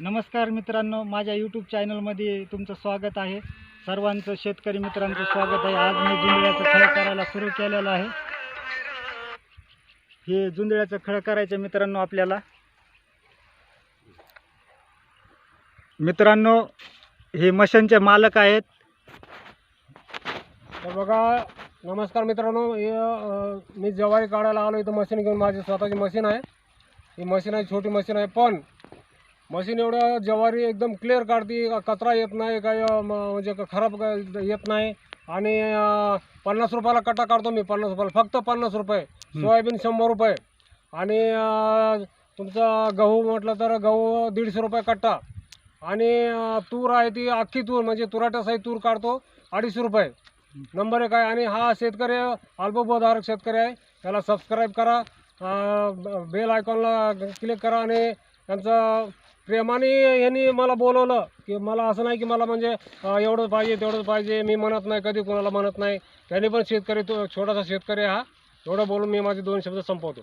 नमस्कार मित्रांनो माझ्या यूट्यूब चॅनलमध्ये तुमचं स्वागत आहे. सर्वांचं शेतकरी मित्रांचं स्वागत आहे. आज मी जुंदळ्याचं खळ करायला सुरू केलेलं आहे. हे जुंदळ्याचं खळ करायचं मित्रांनो आपल्याला. मित्रांनो हे मशीनचे मालक आहेत. तर बघा नमस्कार मित्रांनो. हे मी जवारी काढायला आलो इथं मशीन घेऊन. माझी स्वतःची मशीन आहे. ही मशीन आहे छोटी मशीन आहे पण मशीन एवढं ज्वारी एकदम क्लिअर काढते कचरा येत नाही काही म्हणजे क- खराब येत नाही. आणि पन्नास रुपयाला कट्टा काढतो मी पन्नास रुपयाला फक्त पन्नास रुपये. सोयाबीन शंभर रुपये. आणि तुमचा गहू म्हटलं तर गहू दीडशे रुपये कट्टा. आणि तूर आहे ती अख्खी तूर म्हणजे तुराट्यासाही तूर काढतो अडीचशे रुपये. नंबर एक आहे आणि हा शेतकरी अल्पभूधारक शेतकरी आहे त्याला सबस्क्राईब करा बेल आयकॉनला क्लिक करा आणि त्यांचं प्रेमाने यांनी मला बोलवलं की मला असं नाही की मला म्हणजे एवढंच पाहिजे तेवढंच पाहिजे मी म्हणत नाही कधी कोणाला म्हणत नाही. त्यांनी पण शेतकरी तो छोटासा शेतकरी आहे हा. एवढं बोलून मी माझे दोन शब्द संपवतो.